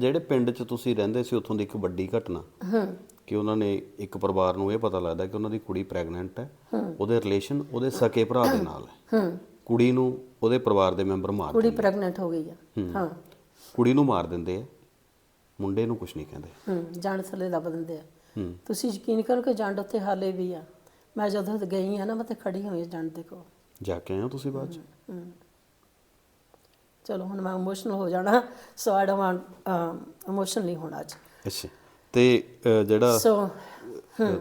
ਜਿਹੜੇ ਪਿੰਡ 'ਚ ਤੁਸੀਂ ਰਹਿੰਦੇ ਸੀ ਉੱਥੋਂ ਦੀ ਇੱਕ ਵੱਡੀ ਘਟਨਾ। ਹੂੰ। ਕਿ ਉਹਨਾਂ ਨੇ ਇੱਕ ਪਰਿਵਾਰ ਨੂੰ ਇਹ ਪਤਾ ਲੱਗਦਾ ਕਿ ਉਹਨਾਂ ਦੀ ਕੁੜੀ ਪ੍ਰੈਗਨੈਂਟ ਹੈ। ਉਹਦੇ ਰਿਲੇਸ਼ਨ ਉਹਦੇ ਸਕੇ ਭਰਾ ਦੇ ਨਾਲ ਹੈ। ਹੂੰ। ਕੁੜੀ ਨੂੰ ਉਹਦੇ ਪਰਿਵਾਰ ਦੇ ਮੈਂਬਰ ਮਾਰ ਕੁੜੀ ਪ੍ਰੈਗਨੈਂਟ ਹੋ ਗਈ ਆ। ਹਾਂ। ਕੁੜੀ ਨੂੰ ਮਾਰ ਦਿੰਦੇ ਆ। ਮੁੰਡੇ ਨੂੰ ਕੁਝ ਨਹੀਂ ਕਹਿੰਦੇ। ਹੂੰ। ਜੰਡ ਥੱਲੇ ਦੱਬ ਦਿੰਦੇ ਆ। ਹੂੰ। ਤੁਸੀਂ ਯਕੀਨ ਕਰੋ ਕਿ ਜੰਡ ਉੱਥੇ ਹਾਲੇ ਵੀ ਆ। ਮੈਂ ਜਦੋਂ ਗਈ ਆ ਨਾ ਮੈਂ ਤੇ ਖੜੀ ਹੋਈ ਜੰਡ ਦੇ ਕੋਲ। ਜਾ ਕੇ ਆਏ ਹੋ ਤੁਸੀਂ ਬਾਅਦ 'ਚ? ਚਲੋ ਹੁਣ ਮੈਂ ਇਮੋਸ਼ਨਲ ਹੋ ਜਾਣਾ ਸੋ ਆਈ ਡੋਨਟ ਇਮੋਸ਼ਨਲ ਨਹੀਂ ਹੋਣਾ ਅੱਜ। ਅੱਛਾ। ਤੇ ਜਿਹੜਾ ਸੋ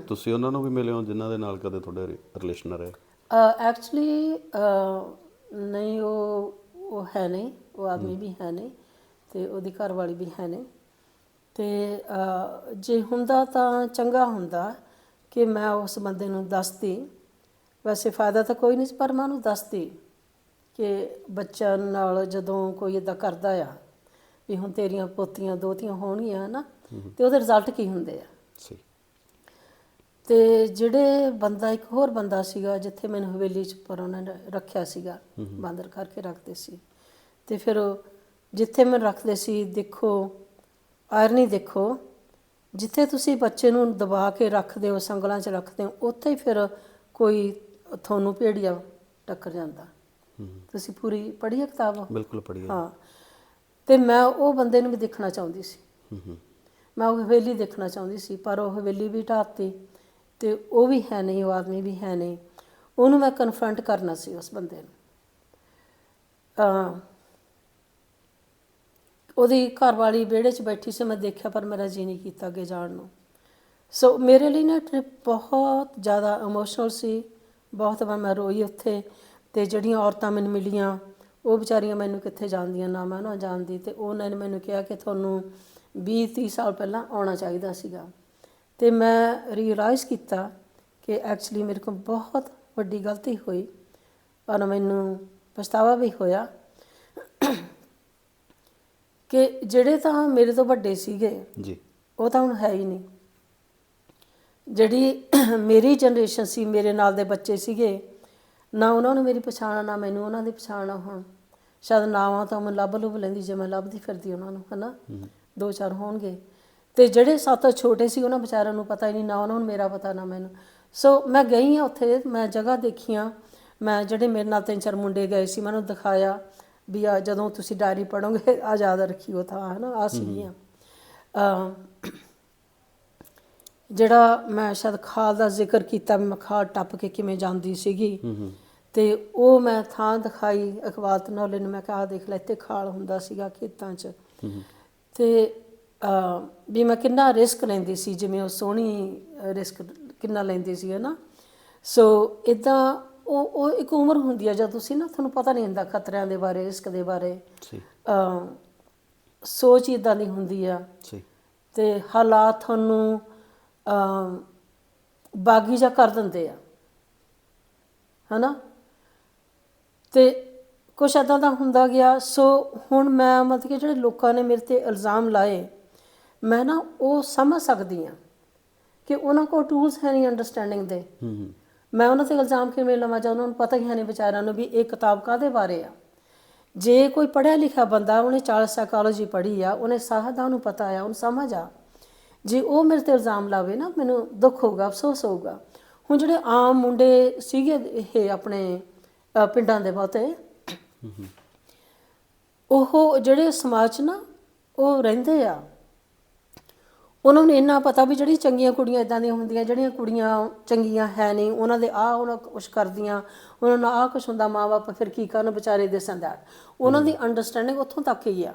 ਤੁਸੀਂ ਉਹਨਾਂ ਨੂੰ ਵੀ ਮਿਲੇ ਹੋ ਜਿਨ੍ਹਾਂ ਦੇ ਨਾਲ ਕਦੇ ਤੁਹਾਡੇ ਰਿਲੇਸ਼ਨ ਰਹੇ? ਐਕਚੁਅਲੀ ਨਹੀਂ ਉਹ ਉਹ ਹੈ ਨਹੀਂ। ਉਹ ਆਦਮੀ ਵੀ ਹੈ ਨਹੀਂ ਤੇ ਉਹਦੀ ਘਰ ਵਾਲੀ ਵੀ ਹੈ ਨਹੀਂ। ਤੇ ਜੇ ਹੁੰਦਾ ਤਾਂ ਚੰਗਾ ਹੁੰਦਾ ਕਿ ਮੈਂ ਉਸ ਬੰਦੇ ਨੂੰ ਦੱਸਦੀ। ਵੈਸੇ ਫਾਇਦਾ ਤਾਂ ਕੋਈ ਨਹੀਂ ਪਰ ਮੈਂ ਉਹਨੂੰ ਦੱਸਦੀ। ਕਿ ਬੱਚਾ ਨਾਲ ਜਦੋਂ ਕੋਈ ਇਦਾਂ ਕਰਦਾ ਆ ਵੀ ਹੁਣ ਤੇਰੀਆਂ ਪੋਤੀਆਂ ਦੋਤੀਆਂ ਹੋਣਗੀਆਂ ਨਾ ਤੇ ਉਹਦੇ ਰਿਜ਼ਲਟ ਕੀ ਹੁੰਦੇ ਆ? ਸਹੀ। ਤੇ ਜਿਹੜੇ ਬੰਦਾ ਇੱਕ ਹੋਰ ਬੰਦਾ ਸੀਗਾ ਜਿੱਥੇ ਮੈਨੂੰ ਹਵੇਲੀ ਚ ਪਰ ਉਹਨਾਂ ਨੇ ਰੱਖਿਆ ਸੀਗਾ ਬਾਂਦਰ ਕਰਕੇ ਰੱਖਦੇ ਸੀ। ਤੇ ਫਿਰ ਜਿੱਥੇ ਮੈਨੂੰ ਰੱਖਦੇ ਸੀ ਦੇਖੋ ਆਇਰਨੀ ਦੇਖੋ ਜਿੱਥੇ ਤੁਸੀਂ ਬੱਚੇ ਨੂੰ ਦਬਾ ਕੇ ਰੱਖਦੇ ਹੋ ਸੰਗਲਾਂ 'ਚ ਰੱਖਦੇ ਹੋ ਉੱਥੇ ਹੀ ਫਿਰ ਕੋਈ ਤੁਹਾਨੂੰ ਭੇੜੀਆ ਟੱਕਰ ਜਾਂਦਾ। ਤੁਸੀਂ ਪੂਰੀ ਪੜ੍ਹੀ ਹੈ ਕਿਤਾਬ? ਬਿਲਕੁਲ ਪੜੀਏ ਹਾਂ। ਤੇ ਮੈਂ ਉਹ ਬੰਦੇ ਨੂੰ ਵੀ ਦੇਖਣਾ ਚਾਹੁੰਦੀ ਸੀ। ਹੂੰ ਹੂੰ। ਮੈਂ ਉਹ ਹਵੇਲੀ ਦੇਖਣਾ ਚਾਹੁੰਦੀ ਸੀ ਪਰ ਉਹ ਹਵੇਲੀ ਵੀ ਢਾਤੀ ਤੇ ਉਹ ਵੀ ਹੈ ਨਹੀਂ ਉਹ ਆਦਮੀ ਵੀ ਹੈ ਨਹੀਂ। ਉਹਨੂੰ ਮੈਂ ਕਨਫਰੰਟ ਕਰਨਾ ਸੀ ਉਸ ਬੰਦੇ ਨੂੰ। ਅ ਉਹਦੀ ਘਰਵਾਲੀ ਵਿਹੜੇ 'ਚ ਬੈਠੀ ਸੀ ਮੈਂ ਦੇਖਿਆ ਪਰ ਮੇਰਾ ਜੀ ਨਹੀਂ ਕੀਤਾ ਅੱਗੇ ਜਾਣ ਨੂੰ। ਸੋ ਮੇਰੇ ਲਈ ਨਾ ਟ੍ਰਿਪ ਬਹੁਤ ਜ਼ਿਆਦਾ ਇਮੋਸ਼ਨਲ ਸੀ। ਬਹੁਤ ਵਾਰ ਮੈਂ ਰੋਈ ਉੱਥੇ। ਤੇ ਜਿਹੜੀਆਂ ਔਰਤਾਂ ਮੈਨੂੰ ਮਿਲੀਆਂ ਉਹ ਵਿਚਾਰੀਆਂ ਮੈਨੂੰ ਕਿੱਥੇ ਜਾਣਦੀਆਂ ਨਾ ਮੈਂ ਉਹਨਾਂ ਨੂੰ ਜਾਣਦੀ ਤੇ ਉਹਨਾਂ ਨੇ ਮੈਨੂੰ ਕਿਹਾ ਕਿ ਤੁਹਾਨੂੰ 20 30 ਸਾਲ ਪਹਿਲਾਂ ਆਉਣਾ ਚਾਹੀਦਾ ਸੀਗਾ। ਤੇ ਮੈਂ ਰੀਅਲਾਈਜ਼ ਕੀਤਾ ਕਿ ਐਕਚੁਅਲੀ ਮੇਰੇ ਕੋਲ ਬਹੁਤ ਵੱਡੀ ਗਲਤੀ ਹੋਈ ਔਰ ਮੈਨੂੰ ਪਛਤਾਵਾ ਵੀ ਹੋਇਆ ਕਿ ਜਿਹੜੇ ਤਾਂ ਮੇਰੇ ਤੋਂ ਵੱਡੇ ਸੀਗੇ ਜੀ। ਉਹ ਤਾਂ ਹੁਣ ਹੈ ਹੀ ਨਹੀਂ। ਜਿਹੜੀ ਮੇਰੀ ਜਨਰੇਸ਼ਨ ਸੀ ਮੇਰੇ ਨਾਲ ਦੇ ਬੱਚੇ ਸੀਗੇ ਨਾ ਉਹਨਾਂ ਨੂੰ ਮੇਰੀ ਪਛਾਣ ਨਾ ਮੈਨੂੰ ਉਹਨਾਂ ਦੀ ਪਛਾਣ ਹੁਣ। ਸ਼ਾਇਦ ਨਾਵਾਂ ਤਾਂ ਮੈਂ ਲੱਭ ਲੁੱਭ ਲੈਂਦੀ ਜੇ ਮੈਂ ਲੱਭਦੀ ਫਿਰਦੀ ਉਹਨਾਂ ਨੂੰ ਹਨਾ? ਦੋ ਚਾਰ ਹੋਣਗੇ। ਤੇ ਜਿਹੜੇ ਸਾਤੋਂ ਛੋਟੇ ਸੀ ਉਹਨਾਂ ਵਿਚਾਰਿਆਂ ਨੂੰ ਪਤਾ ਹੀ ਨਹੀਂ ਨਾ ਉਹਨਾਂ ਨੂੰ ਮੇਰਾ ਪਤਾ ਨਾ ਮੈਨੂੰ। ਸੋ ਮੈਂ ਗਈ ਆ ਉੱਥੇ ਮੈਂ ਜਗ੍ਹਾ ਦੇਖੀਆਂ ਮੈਂ ਜਿਹੜੇ ਮੇਰੇ ਨਾਲ ਤਿੰਨ ਚਾਰ ਮੁੰਡੇ ਗਏ ਸੀ ਮੈਨੂੰ ਦਿਖਾਇਆ ਵੀ ਆ ਜਦੋਂ ਤੁਸੀਂ ਡਾਇਰੀ ਪੜੋਗੇ ਆ ਯਾਦ ਰੱਖਿਓ ਤਾਂ ਹਨਾ? ਆ ਸੀਗੀਆਂ। ਜਿਹੜਾ ਮੈਂ ਸ਼ਾਇਦ ਖਾਲ ਦਾ ਜ਼ਿਕਰ ਕੀਤਾ ਮੈਂ ਖਾਲ ਟੱਪ ਕੇ ਕਿਵੇਂ ਜਾਂਦੀ ਸੀਗੀ। ਹੂੰ ਹੂੰ। ਤੇ ਉਹ ਮੈਂ ਥਾਂ ਦਿਖਾਈ ਅਖਬਾਰ ਨੌਲੇ ਨੂੰ ਮੈਂ ਕਿਹਾ ਦੇਖ ਲੈ ਇੱਥੇ ਖਾਲ ਹੁੰਦਾ ਸੀਗਾ ਖੇਤਾਂ 'ਚ। ਤੇ ਵੀ ਮੈਂ ਕਿੰਨਾ ਰਿਸਕ ਲੈਂਦੀ ਸੀ ਜਿਵੇਂ ਉਹ ਸੋਹਣੀ ਰਿਸਕ ਕਿੰਨਾ ਲੈਂਦੀ ਸੀ ਹਨਾ। ਸੋ ਇਦਾਂ ਉਹ ਉਹ ਇੱਕ ਉਮਰ ਹੁੰਦੀ ਆ ਜਦ ਤੁਸੀਂ ਨਾ ਤੁਹਾਨੂੰ ਪਤਾ ਨਹੀਂ ਹੁੰਦਾ ਖਤਰਿਆਂ ਦੇ ਬਾਰੇ ਰਿਸਕ ਦੇ ਬਾਰੇ। ਸੋਚ ਇਦਾਂ ਦੀ ਹੁੰਦੀ ਆ। ਸਹੀ। ਤੇ ਹਾਲਾਤ ਤੁਹਾਨੂੰ ਬਾਗੀ ਜਾ ਕਰ ਦਿੰਦੇ ਆ। ਹਨਾ? ਤੇ ਕੁਛ ਏਦਾਂ ਦਾ ਹੁੰਦਾ ਗਿਆ ਸੋ ਹੁਣ ਮੈਂ ਮਤਲਬ ਕਿ ਜਿਹੜੇ ਲੋਕਾਂ ਨੇ ਮੇਰੇ ਤੇ ਇਲਜ਼ਾਮ ਲਾਏ ਮੈਂ ਨਾ ਉਹ ਸਮਝ ਸਕਦੀ ਆ ਕਿ ਉਹਨਾਂ ਕੋਲ ਟੂਲਸ ਹੈ ਨਹੀਂ ਅੰਡਰਸਟੈਂਡਿੰਗ ਦੇ। ਮੈਂ ਉਹਨਾਂ ਤੇ ਇਲਜ਼ਾਮ ਕਿਵੇਂ ਲਵਾਂ ਜਾਂ ਉਹਨਾਂ ਨੂੰ ਪਤਾ ਹੀ ਹੈ ਨਹੀਂ ਵਿਚਾਰਿਆਂ ਨੂੰ ਵੀ ਇਹ ਕਿਤਾਬ ਕਾਦੇ ਬਾਰੇ ਆ। ਜੇ ਕੋਈ ਪੜ੍ਹਿਆ ਲਿਖਿਆ ਬੰਦਾ ਉਹਨੇ ਚਾਰਲਸ ਸਾਈਕੋਲੋਜੀ ਪੜ੍ਹੀ ਆ ਉਹਨੇ ਸਾਹਿਦਾ ਉਹਨੂੰ ਪਤਾ ਆ ਉਹਨੂੰ ਸਮਝ ਆ। ਜੇ ਉਹ ਮੇਰੇ ਤੇ ਇਲਜ਼ਾਮ ਲਾਵੇ ਨਾ, ਮੈਨੂੰ ਦੁੱਖ ਹੋਊਗਾ, ਅਫਸੋਸ ਹੋਊਗਾ। ਹੁਣ ਜਿਹੜੇ ਆਮ ਮੁੰਡੇ ਸੀਗੇ, ਇਹ ਆਪਣੇ ਪਿੰਡਾਂ ਦੇ ਬਹੁਤੇ, ਉਹ ਜਿਹੜੇ ਸਮਾਜ 'ਚ ਨਾ, ਉਹ ਰਹਿੰਦੇ ਆ। ਉਹਨਾਂ ਨੂੰ ਇੰਨਾ ਪਤਾ ਵੀ ਜਿਹੜੀ ਚੰਗੀਆਂ ਕੁੜੀਆਂ ਇਦਾਂ ਦੀਆਂ ਹੁੰਦੀਆਂ, ਜਿਹੜੀਆਂ ਕੁੜੀਆਂ ਚੰਗੀਆਂ ਹੈ ਨਹੀਂ, ਉਹਨਾਂ ਦੇ ਆਹ, ਉਹਨਾਂ ਕੁਛ ਕਰਦੀਆਂ, ਉਹਨਾਂ ਨੂੰ ਆਹ ਕੁਛ ਹੁੰਦਾ ਮਾਪੇ ਫਿਰ ਕੀ ਕਰਨ, ਵਿਚਾਰੇ ਦੇ ਸੰਦਾਰ ਉਹਨਾਂ ਦੀ ਅੰਡਰਸਟੈਂਡਿੰਗ ਉੱਥੋਂ ਤੱਕ ਹੀ ਆ।